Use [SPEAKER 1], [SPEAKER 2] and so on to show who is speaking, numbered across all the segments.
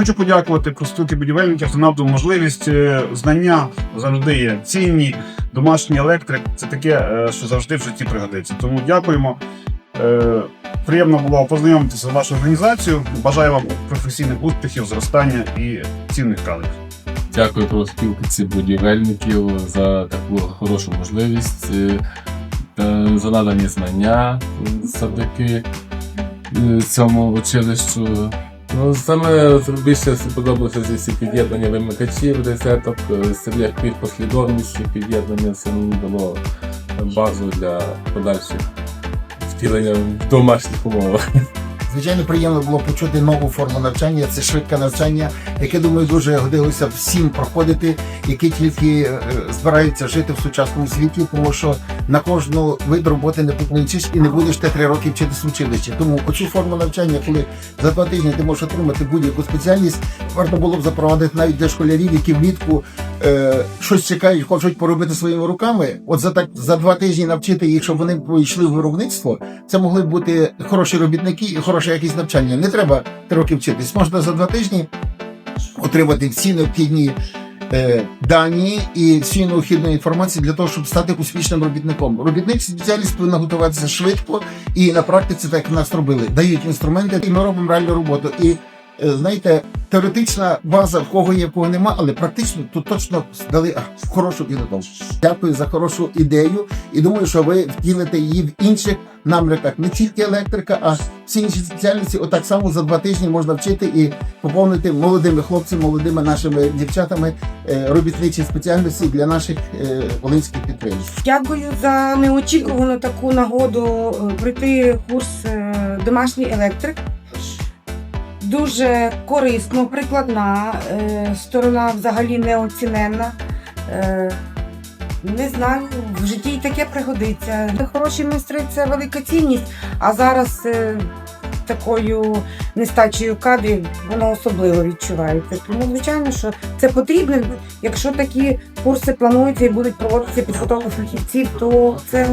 [SPEAKER 1] Хочу подякувати профспілки будівельників за надану можливість. Е, Знання завжди є цінні. Домашній електрик це таке, е, що завжди в житті пригодиться. Тому дякуємо. Е, Приємно було познайомитися з вашою організацією. Бажаю вам професійних успіхів, зростання і цінних кадрів.
[SPEAKER 2] Дякую профспілці будівельників за таку хорошу можливість е, за надані знання е, завдяки е, цьому училищу. Ну, саме більше сподобалося зі всі під'єднання вимикачів, десяток, е, стріляк під послідовністю під'єднання. Це дало базу для подальших втілення в домашніх умовах.
[SPEAKER 3] Звичайно, приємно було почути нову форму навчання. Це швидке навчання, яке думаю дуже годилося всім проходити, які тільки е, збираються жити в сучасному світі, тому що на кожну вид роботи не покличеш і не будеш те три роки вчитися в училищі. Тому оцю форму навчання, коли за два тижні ти можеш отримати будь-яку спеціальність, варто було б запровадити навіть для школярів, які влітку е, щось чекають, хочуть поробити своїми руками. От за так за два тижні навчити їх, щоб вони пішли в виробництво. Це могли бути хороші робітники і хороше якісь навчання. Не треба три роки вчитись. Можна за два тижні отримати всі необхідні е, дані і всю необхідну інформацію для того, щоб стати успішним робітником. Робітник спеціаліст повинен готуватися швидко і на практиці, так як нас робили, дають інструменти, і ми робимо реальну роботу. І знаєте, теоретична база в кого є, в кого нема, але практично тут точно дали хорошу підготовку. Дякую за хорошу ідею і думаю, що ви втілите її в інших намірках, не тільки електрика, а всі інші спеціальності. Отак само за два тижні можна вчити і поповнити молодими хлопцями, молодими нашими дівчатами е, робітничі спеціальності для наших е, волинських підприємств.
[SPEAKER 4] Дякую за неочікувану таку нагоду е, пройти курс е, домашній електрик. Дуже корисно, прикладна, е, сторона взагалі неоціненна. Е, Не знаю, в житті й таке пригодиться. Хороші майстри це велика цінність, а зараз е, такою нестачею кадрів воно особливо відчувається. Тому, звичайно, що це потрібно. Якщо такі курси плануються і будуть проводитися підготовка фахівців, то це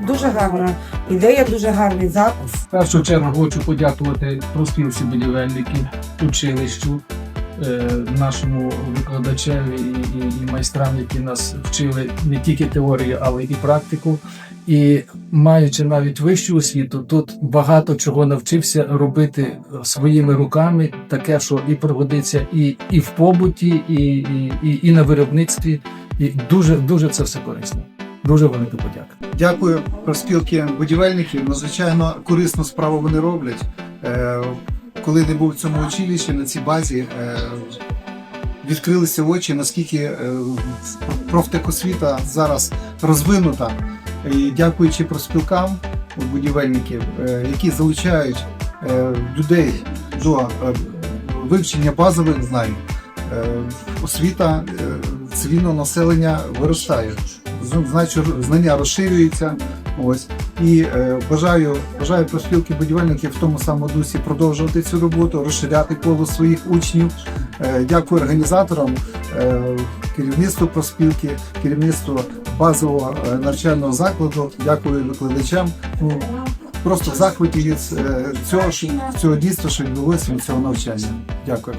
[SPEAKER 4] дуже гарна ідея, дуже гарний запис.
[SPEAKER 5] В першу чергу хочу подякувати профспілці будівельників, училищу, е, нашому викладачеві і, і, і майстрам, які нас вчили не тільки теорію, але і практику. І маючи навіть вищу освіту, тут багато чого навчився робити своїми руками, таке, що і пригодиться і, і в побуті, і, і, і, і на виробництві. І дуже дуже це все корисно. Дуже велика подяка.
[SPEAKER 6] Дякую профспілки будівельників. Надзвичайно корисну справу вони роблять. Е, Коли не був в цьому училищі на цій базі, е, відкрилися очі, наскільки е, профтехосвіта зараз розвинута. І дякуючи профспілкам будівельників, які залучають людей до вивчення базових знань, освіта цивільного населення виростає. Знання розширюються. Ось і е, бажаю, бажаю профспілки будівельників в тому самому дусі продовжувати цю роботу, розширяти коло своїх учнів. Е, дякую організаторам, е, керівництву профспілки, керівництву базового е, навчального закладу. Дякую викладачам. Ну, просто в захваті від е, цього, цього дійства, що відбулося від цього навчання. Дякую.